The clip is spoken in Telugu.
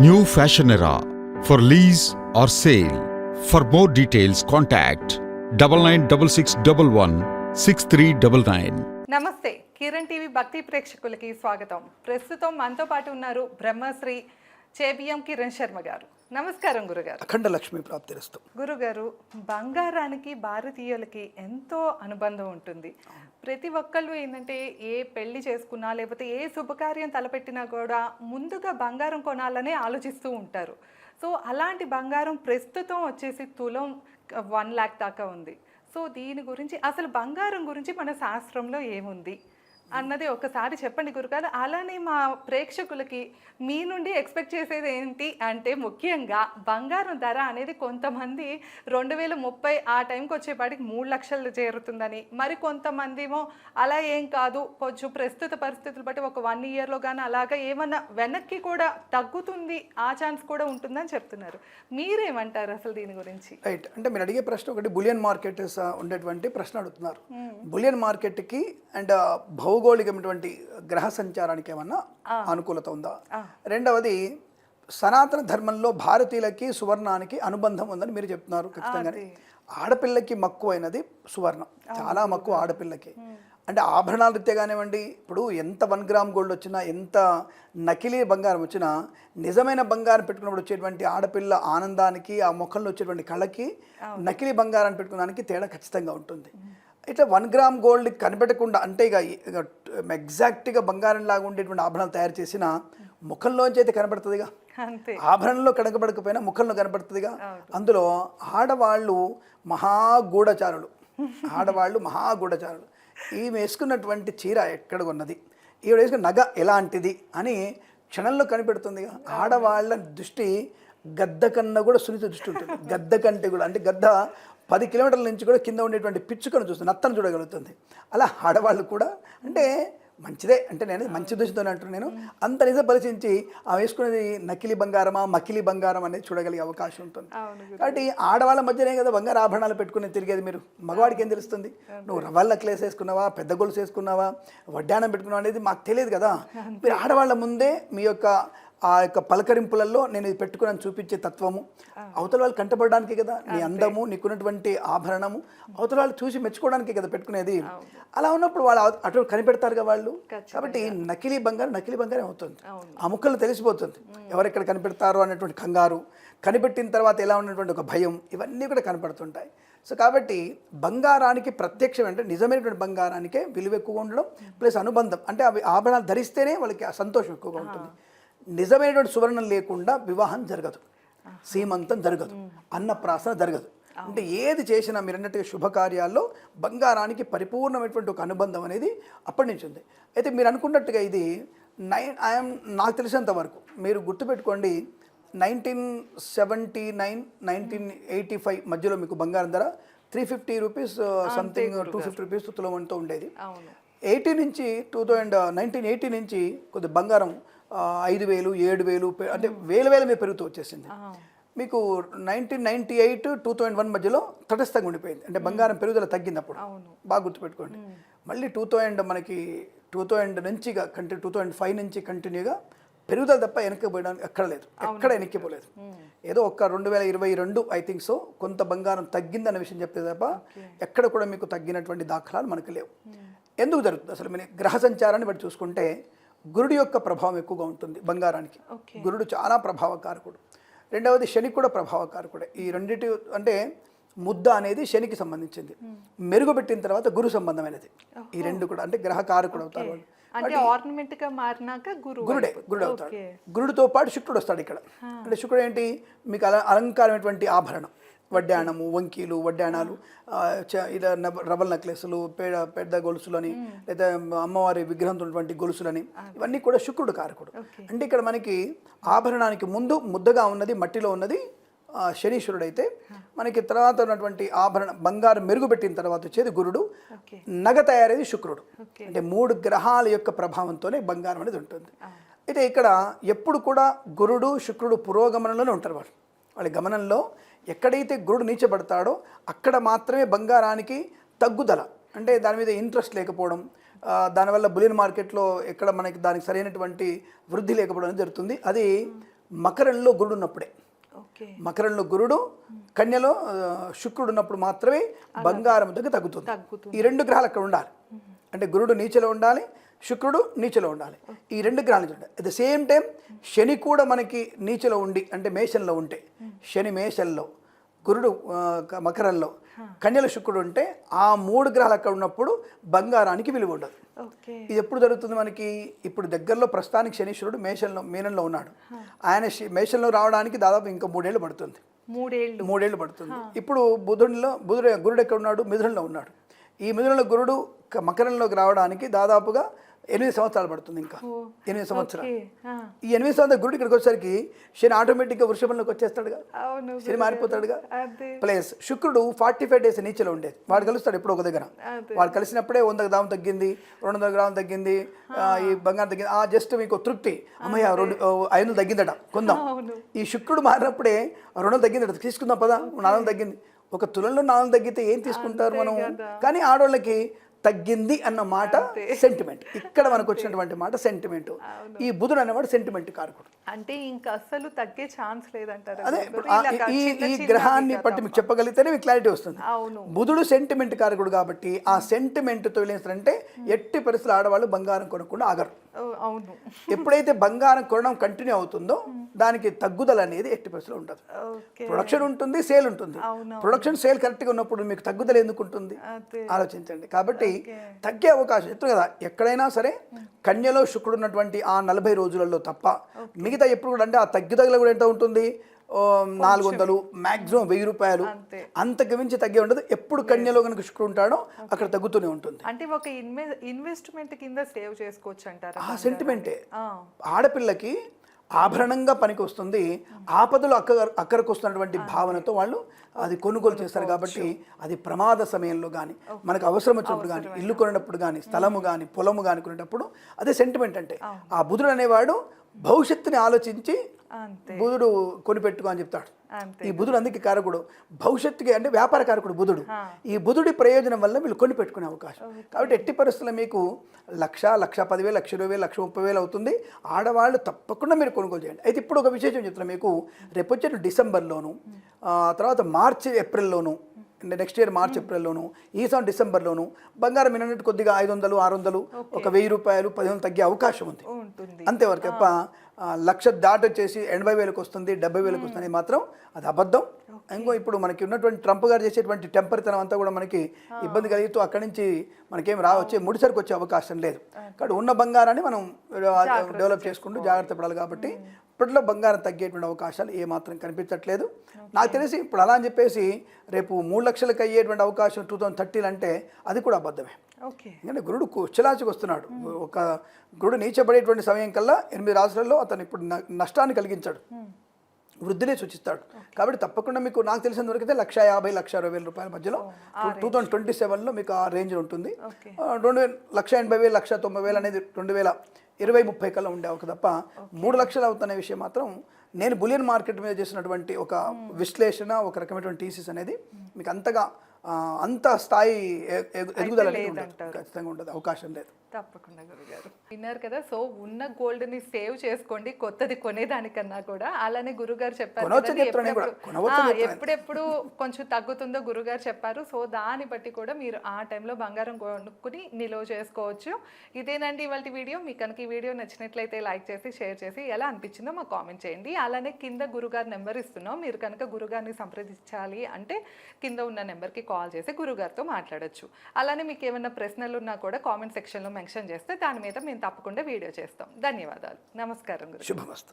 New fashion era for lease or sale for more details contact double nine double six double one six three double nine నమస్తే కిరణ్ టీవీ భక్తి ప్రేక్షకులకి స్వాగతం ప్రస్తుతం మనతో పాటు ఉన్నారు బ్రహ్మశ్రీ చేబిఎం కిరణ్ శర్మ గారు నమస్కారం గురుగారు. అఖండ లక్ష్మి ప్రాప్తిరస్తు. గురుగారు బంగారానికి భారతీయులకి ఎంతో అనుబంధం ఉంటుంది. ప్రతి ఒక్కళ్ళు ఏంటంటే ఏ పెళ్ళి చేసుకున్నా లేకపోతే ఏ శుభకార్యం తలపెట్టినా కూడా ముందుగా బంగారం కొనాలనే ఆలోచిస్తూ ఉంటారు. సో అలాంటి బంగారం ప్రస్తుతం వచ్చేసి తులం వన్ ల్యాక్ దాకా ఉంది. సో దీని గురించి అసలు బంగారం గురించి మన శాస్త్రంలో ఏముంది? అన్నది ఒకసారి చెప్పండి గురుగారు. అలానే మా ప్రేక్షకులకి మీ నుండి ఎక్స్పెక్ట్ చేసేది ఏంటి అంటే ముఖ్యంగా బంగారం ధర అనేది కొంతమంది రెండు వేల ముప్పై ఆ టైంకి వచ్చేపాటికి మూడు లక్షలు చేరుతుందని మరి కొంతమంది ఏమో అలా ఏం కాదు కొంచెం ప్రస్తుత పరిస్థితులు బట్టి ఒక వన్ ఇయర్లో కానీ అలాగా ఏమన్నా వెనక్కి కూడా తగ్గుతుంది ఆ ఛాన్స్ కూడా ఉంటుందని చెప్తున్నారు. మీరేమంటారు అసలు దీని గురించి? రైట్. అంటే మీరు అడిగే ప్రశ్న ఒకటి బులియన్ మార్కెట్ ఉండేటువంటి ప్రశ్న అడుగుతున్నారు. బులియన్ మార్కెట్కి అండ్ భౌగోళికమైనటువంటి గ్రహ సంచారానికి ఏమన్నా అనుకూలత ఉందా? రెండవది సనాతన ధర్మంలో భారతీయులకి సువర్ణానికి అనుబంధం ఉందని మీరు చెప్తున్నారు ఖచ్చితంగానే. ఆడపిల్లకి మక్కువైనది సువర్ణం. చాలా మక్కువ ఆడపిల్లకి. అంటే ఆభరణాల రీత్యా కానివ్వండి ఇప్పుడు ఎంత వన్ గ్రామ్ గోల్డ్ వచ్చినా ఎంత నకిలీ బంగారం వచ్చినా నిజమైన బంగారం పెట్టుకున్నప్పుడు వచ్చేటువంటి ఆడపిల్ల ఆనందానికి ఆ ముఖంలో వచ్చేటువంటి కళకి నకిలీ బంగారం పెట్టుకున్నానికి తేడా ఖచ్చితంగా ఉంటుంది. ఇట్లా వన్ గ్రామ్ గోల్డ్ కనిపెట్టకుండా అంటే ఇక ఎగ్జాక్ట్గా బంగారం లాగా ఉండేటువంటి ఆభరణాలు తయారు చేసిన ముఖంలోంచి అయితే కనబడుతుందిగా ఆభరణంలో కనకబడకపోయినా ముఖంలో కనబడుతుందిగా అందులో ఆడవాళ్ళు మహాగూఢచారులు. ఆడవాళ్ళు మహాగూఢచారులు. ఈమె వేసుకున్నటువంటి చీర ఎక్కడ ఉన్నది ఈవిడ వేసుకున్న నగ ఎలాంటిది అని క్షణంలో కనిపెడుతుందిగా ఆడవాళ్ళ దృష్టి గద్ద కన్నా కూడా సున్నిత దృష్టి ఉంటుంది. గద్ద కంటే కూడా. అంటే గద్ద పది కిలోమీటర్ల నుంచి కూడా కింద ఉండేటువంటి పిచ్చుకను చూస్తుంది. నత్తను చూడగలుగుతుంది. అలా ఆడవాళ్ళు కూడా అంటే మంచిదే. అంటే నేను మంచి దృష్టితో అంటున్నాను నేను. అంత నిజం పరిశీలించి ఆ వేసుకునేది నకిలీ బంగారమా మకిలీ బంగారం అనేది చూడగలిగే అవకాశం ఉంటుంది. కాబట్టి ఆడవాళ్ళ మధ్యనే కదా బంగారు ఆభరణాలు పెట్టుకుని తిరిగేది మీరు. మగవాడికి ఏం తెలుస్తుంది? నువ్వు రవ్వల క్లేస్ వేసుకున్నావా? పెద్ద గొలుసు వేసుకున్నావా? వడ్డానం పెట్టుకున్నావా అనేది మాకు తెలియదు కదా. మీరు ఆడవాళ్ళ ముందే మీ యొక్క ఆ యొక్క పలకరింపులలో నేను ఇది పెట్టుకుని చూపించే తత్వము. అవతల వాళ్ళు కంటపడడానికి కదా నీ అందము నీకున్నటువంటి ఆభరణము. అవతల వాళ్ళు చూసి మెచ్చుకోవడానికి కదా పెట్టుకునేది. అలా ఉన్నప్పుడు వాళ్ళు అటు కనిపెడతారుగా వాళ్ళు? కాబట్టి నకిలీ బంగారం నకిలీ బంగారం అవుతుంది. ఆ ముక్కలు తెలిసిపోతుంది. ఎవరెక్కడ కనిపెడతారో అనేటువంటి కంగారు కనిపెట్టిన తర్వాత ఎలా ఉన్నటువంటి ఒక భయం ఇవన్నీ కూడా కనపడుతుంటాయి. సో కాబట్టి బంగారానికి ప్రత్యక్షం అంటే నిజమైనటువంటి బంగారానికే విలువ ఎక్కువగా ఉండడం ప్లస్ అనుబంధం. అంటే అవి ఆభరణాలు ధరిస్తేనే వాళ్ళకి సంతోషం ఎక్కువగా ఉంటుంది. నిజమైనటువంటి సువర్ణం లేకుండా వివాహం జరగదు. సీమంతం జరగదు. అన్నప్రాసన జరగదు. అంటే ఏది చేసినా మీరు అన్నట్టుగా శుభకార్యాల్లో బంగారానికి పరిపూర్ణమైనటువంటి ఒక అనుబంధం అనేది అప్పటి నుంచి ఉంది. అయితే మీరు అనుకున్నట్టుగా ఇది నైన్ ఐఎమ్ నాకు తెలిసినంత వరకు మీరు గుర్తుపెట్టుకోండి nineteen seventy nine nineteen eighty five మధ్యలో మీకు బంగారం ధర three fifty rupees something two fifty rupees తులమంతో ఉండేది. ఎయిటీ నుంచి టూ థౌజండ్ నైన్టీన్ ఎయిటీ నుంచి కొద్ది బంగారం ఐదు వేలు ఏడు వేలు అంటే వేల వేల మీద పెరుగుతూ వచ్చేసింది. మీకు nineteen ninety eight two thousand one మధ్యలో తటస్థంగా ఉండిపోయింది. అంటే బంగారం పెరుగుదల తగ్గింది అప్పుడు బాగా గుర్తుపెట్టుకోండి. మళ్ళీ టూ థౌజండ్ మనకి టూ థౌజండ్ నుంచి కంటి టూ థౌజండ్ ఫైవ్ నుంచి కంటిన్యూగా పెరుగుదల తప్ప వెనక్కిపోయడానికి ఎక్కడ లేదు. ఎక్కడ వెనక్కిపోలేదు. ఏదో ఒక్క రెండు వేల ఇరవై రెండు ఐ థింక్ సో కొంత బంగారం తగ్గిందన్న విషయం చెప్తే తప్ప ఎక్కడ కూడా మీకు తగ్గినటువంటి దాఖలాలు మనకు లేవు. ఎందుకు జరుగుతుంది? అసలు మీరు గ్రహ సంచారాన్ని బట్టి చూసుకుంటే గురుడి యొక్క ప్రభావం ఎక్కువగా ఉంటుంది బంగారానికి. గురుడు చాలా ప్రభావకారకుడు. రెండవది శని కూడా ప్రభావకారకుడే. ఈ రెండింటి అంటే ముద్ద అనేది శనికి సంబంధించింది. మెరుగుపెట్టిన తర్వాత గురు సంబంధమైనది. ఈ రెండు కూడా అంటే గ్రహకారకుడు అవుతారు వాళ్ళు. అంటే ఆర్నమెంట్గా మారినాక గురువు గురుడే గురుడు అవుతాడు. గురుడితో పాటు శుక్రుడు వస్తాడు ఇక్కడ. అంటే శుక్రుడు ఏంటి? మీకు అల అలంకారమైనటువంటి ఆభరణం. వడ్డాణము వంకీలు వడ్డాణాలు ఇలా రవల్ నెక్లెస్లు పేద పెద్ద గొలుసులని లేదా అమ్మవారి విగ్రహంతో ఉన్నటువంటి గొలుసులని ఇవన్నీ కూడా శుక్రుడు కారకుడు. అంటే ఇక్కడ మనకి ఆభరణానికి ముందు ముద్దగా ఉన్నది మట్టిలో ఉన్నది శనీశ్వరుడు అయితే మనకి తర్వాత ఉన్నటువంటి ఆభరణ బంగారం మెరుగుపెట్టిన తర్వాత వచ్చేది గురుడు. నగ తయారేది శుక్రుడు. అంటే మూడు గ్రహాల యొక్క ప్రభావంతోనే బంగారం అనేది ఉంటుంది. అయితే ఇక్కడ ఎప్పుడు కూడా గురుడు శుక్రుడు పురోగమనంలోనే ఉంటారు వాళ్ళు. వాళ్ళ గమనంలో ఎక్కడైతే గురుడు నీచబడతాడో అక్కడ మాత్రమే బంగారానికి తగ్గుదల. అంటే దాని మీద ఇంట్రెస్ట్ లేకపోవడం దానివల్ల బులియన్ మార్కెట్లో ఎక్కడ మనకి దానికి సరైనటువంటి వృద్ధి లేకపోవడం జరుగుతుంది. అది మకరంలో గురుడు ఉన్నప్పుడే. మకరంలో గురుడు కన్యలో శుక్రుడు ఉన్నప్పుడు మాత్రమే బంగారం దగ్గర తగ్గుతుంది. ఈ రెండు గ్రహాలు అక్కడ ఉండాలి. అంటే గురుడు నీచలో ఉండాలి శుక్రుడు నీచలో ఉండాలి. ఈ రెండు గ్రహాలు నీచలో ఉండాలి. At the same time Shani కూడా మనకి నీచలో ఉండి అంటే మేషంలో ఉంటే శని మేషంలో గురుడు మకరంలో కన్యల శుక్రుడు ఉంటే ఆ మూడు గ్రహాలు అక్కడ ఉన్నప్పుడు బంగారానికి విలువ ఉండదు. ఇది ఎప్పుడు జరుగుతుంది మనకి? ఇప్పుడు దగ్గరలో ప్రస్తుతానికి శనీశ్వరుడు మేషంలో మీనంలో ఉన్నాడు. ఆయన మేషంలో రావడానికి దాదాపు ఇంకా మూడేళ్ళు పడుతుంది. మూడేళ్ళు. మూడేళ్ళు పడుతుంది. ఇప్పుడు బుధుడిలో బుధుడు గురుడు ఎక్కడ ఉన్నాడు? మిథునంలో ఉన్నాడు. ఈ మిథునంలో గురుడు మకరంలోకి రావడానికి దాదాపుగా ఎనిమిది సంవత్సరాలు పడుతుంది ఇంకా. ఎనిమిది సంవత్సరాలు. ఈ ఎనిమిది సంవత్సరాలు గురుడు ఇక్కడికి వచ్చేసరికి శని ఆటోమేటిక్గా వృషభంలోకి వచ్చేస్తాడుగా. శని మారిపోతాడుగా. ప్లేస్ శుక్రుడు ఫార్టీ ఫైవ్ డేస్ నీచలో ఉండేది వాడు కలుస్తాడు ఎప్పుడో ఒక దగ్గర. వాడు కలిసినప్పుడే వంద గ్రాములు తగ్గింది రెండు వందల గ్రాములు తగ్గింది ఈ బంగారం తగ్గింది. ఆ జస్ట్ మీకు తృప్తి. అమ్మయ్య రెండు ఐదు తగ్గిందట. కొందాం. ఈ శుక్రుడు మారినప్పుడే రెండు వందలు తగ్గిందట. తీసుకుందాం పదా. నాలుగు తగ్గింది. ఒక తులంలో నాలుగు తగ్గితే ఏం తీసుకుంటారు మనం? కానీ ఆడవాళ్ళకి తగ్గింది అన్న మాట సెంటిమెంట్ ఇక్కడ మనకు వచ్చినటువంటి మాట సెంటిమెంట్ ఈ బుధుడు అనేవాడు సెంటిమెంట్ కారకుడు. అంటే ఇంకా అస్సలు తగ్గే ఛాన్స్ లేదంటారు. అదే ఈ ఈ గ్రహాన్ని. బట్టి మీకు చెప్పగలిగితేనే మీకు క్లారిటీ వస్తుంది. బుధుడు సెంటిమెంట్ కారకుడు కాబట్టి ఆ సెంటిమెంట్ తొలిస్తారంటే ఎట్టి పరిస్థితులు ఆడవాళ్ళు బంగారం కొనకుండా ఆగరు. అవును. ఎప్పుడైతే బంగారం కొనడం కంటిన్యూ అవుతుందో దానికి తగ్గుదల అనేది ఎట్టి పరిస్థితులు ఉంటుంది ఓకే. ప్రొడక్షన్ ఉంటుంది సేల్ ఉంటుంది. ప్రొడక్షన్ సేల్ కరెక్ట్గా ఉన్నప్పుడు మీకు తగ్గుదల ఎందుకు ఉంటుంది? ఆలోచించండి. కాబట్టి తగ్గే అవకాశం చెప్తాను కదా. ఎక్కడైనా సరే కన్యలో శుక్రుడు ఉన్నటువంటి ఆ నలభై రోజులలో తప్ప మిగతా ఎప్పుడు కూడా అంటే ఆ తగ్గుదల కూడా ఎంత ఉంటుంది? నాలుగు వందలు మాక్సిమం వెయ్యి రూపాయలు. అంతే. అంతకు మించి తగ్గే ఉండదు. ఎప్పుడు కన్యలో కనుక శుక్రుడు ఉంటాడో అక్కడ తగ్గుతూనే ఉంటుంది. అంటే ఒక ఇన్వె ఇన్వెస్ట్మెంట్ కింద సేవ్ చేసుకోవచ్చు అంటారా ఆ సెంటిమెంటే ఆడపిల్లకి ఆభరణంగా పనికి వస్తుంది ఆపదలు అక్క అక్కడికి వస్తున్నటువంటి భావనతో వాళ్ళు అది కొనుగోలు చేస్తారు కాబట్టి అది ప్రమాద సమయంలో కానీ మనకు అవసరం వచ్చినప్పుడు కానీ ఇల్లు కొనేటప్పుడు కానీ స్థలము కానీ పొలము కానీ కొనేటప్పుడు అదే సెంటిమెంట్ అంటే. ఆ బుధుడు అనేవాడు భవిష్యత్తుని ఆలోచించి బుధుడు కొనిపెట్టుకో అని చెప్తాడు. ఈ బుధుడు అందుకే కారకుడు. భవిష్యత్తుకి అంటే వ్యాపార కారకుడు బుధుడు. ఈ బుధుడి ప్రయోజనం వల్ల వీళ్ళు కొని పెట్టుకునే అవకాశం కాబట్టి ఎట్టి పరిస్థితుల్లో మీకు లక్ష లక్ష పదివేలు లక్ష ఇరవై వేలు లక్ష ముప్పై వేలు అవుతుంది. ఆడవాళ్ళు తప్పకుండా మీరు కొనుగోలు చేయండి. అయితే ఇప్పుడు ఒక విశేషం చెప్తున్నా మీకు. రేపు వచ్చే డిసెంబర్లోను. తర్వాత మార్చి ఏప్రిల్లోను. నెక్స్ట్ ఇయర్ మార్చ్ ఏప్రిల్లోను. ఈ సంవత్సరం డిసెంబర్లోను. బంగారం మినన్నట్టు కొద్దిగా ఐదు వందలు ఆరు వందలు ఒక వెయ్యి రూపాయలు పదిహేను తగ్గే అవకాశం ఉంది. అంతేవరకు తప్ప లక్ష దాటి వచ్చేసి ఎనభై వేలకు వస్తుంది డెబ్బై వేలకు వస్తుంది మాత్రం అది అబద్ధం. ఇంకో ఇప్పుడు మనకి ఉన్నటువంటి ట్రంప్ గారు చేసేటువంటి టెంపరితనం అంతా కూడా మనకి ఇబ్బంది కలుగుతూ అక్కడి నుంచి మనకేం రా వచ్చే ముడిసరికి వచ్చే అవకాశం లేదు. కాబట్టి ఉన్న బంగారాన్ని మనం డెవలప్ చేసుకుంటూ జాగ్రత్త పడాలి కాబట్టి ఇప్పట్లో బంగారం తగ్గేటువంటి అవకాశాలు ఏమాత్రం కనిపించట్లేదు. నాకు తెలిసి ఇప్పుడు అలా అని చెప్పేసి రేపు మూడు లక్షలకు అయ్యేటువంటి అవకాశం టూ థౌజండ్ థర్టీలు అంటే అది కూడా అబద్ధమే. ఎందుకంటే గురుడు కుచ్చలాచికి వస్తున్నాడు. ఒక గురుడు నీచబడేటువంటి సమయం కల్లా ఎనిమిది రాష్ట్రాల్లో అతను ఇప్పుడు న- నష్టాన్ని కలిగించాడు. వృద్ధిని సూచిస్తాడు. కాబట్టి తప్పకుండా మీకు నాకు తెలిసిన వరకైతే లక్ష యాభై లక్ష అరవై వేల రూపాయల మధ్యలో టూ థౌసండ్ ట్వంటీ సెవెన్లో మీకు ఆ రేంజ్ ఉంటుంది. రెండు వేల లక్ష ఎనభై వేలు లక్ష తొంభై వేలు అనేది రెండు వేల ఇరవై ముప్పై కల్లా ఉండే ఒక తప్ప మూడు లక్షలు అవుతున్న విషయం మాత్రం నేను బులియన్ మార్కెట్ మీద చేసినటువంటి ఒక విశ్లేషణ ఒక రకమైనటువంటి టీసీస్ అనేది మీకు అంతగా అంత స్థాయి ఎదుగుదల ఖచ్చితంగా ఉండదు. అవకాశం లేదు. తప్పకుండా గురుగారు. విన్నారు కదా సో ఉన్న గోల్డ్ని సేవ్ చేసుకోండి కొత్తది కొనేదానికన్నా కూడా. అలానే గురుగారు చెప్పారు. ఎప్పుడెప్పుడు- కొంచెం తగ్గుతుందో గురుగారు చెప్పారు. సో దాన్ని బట్టి కూడా మీరు ఆ టైంలో బంగారం కొనుక్కుని నిల్వ చేసుకోవచ్చు. ఇదేనండి ఇవాళ వీడియో. మీకు కనుక ఈ వీడియో నచ్చినట్లయితే లైక్ చేసి షేర్ చేసి ఎలా అనిపించిందో మాకు కామెంట్ చేయండి. అలానే కింద గురుగారు నెంబర్ ఇస్తున్నాం. మీరు కనుక గురుగారిని సంప్రదించాలి అంటే కింద ఉన్న నెంబర్కి కాల్ చేసి గురుగారితో మాట్లాడొచ్చు. అలానే మీకు ఏమైనా ప్రశ్నలు ఉన్నా కూడా కామెంట్ సెక్షన్లో మెన్షన్ చేస్తే దాని మీద మేము తప్పకుండా వీడియో చేస్తాం. ధన్యవాదాలు. నమస్కారం శుభమస్తు.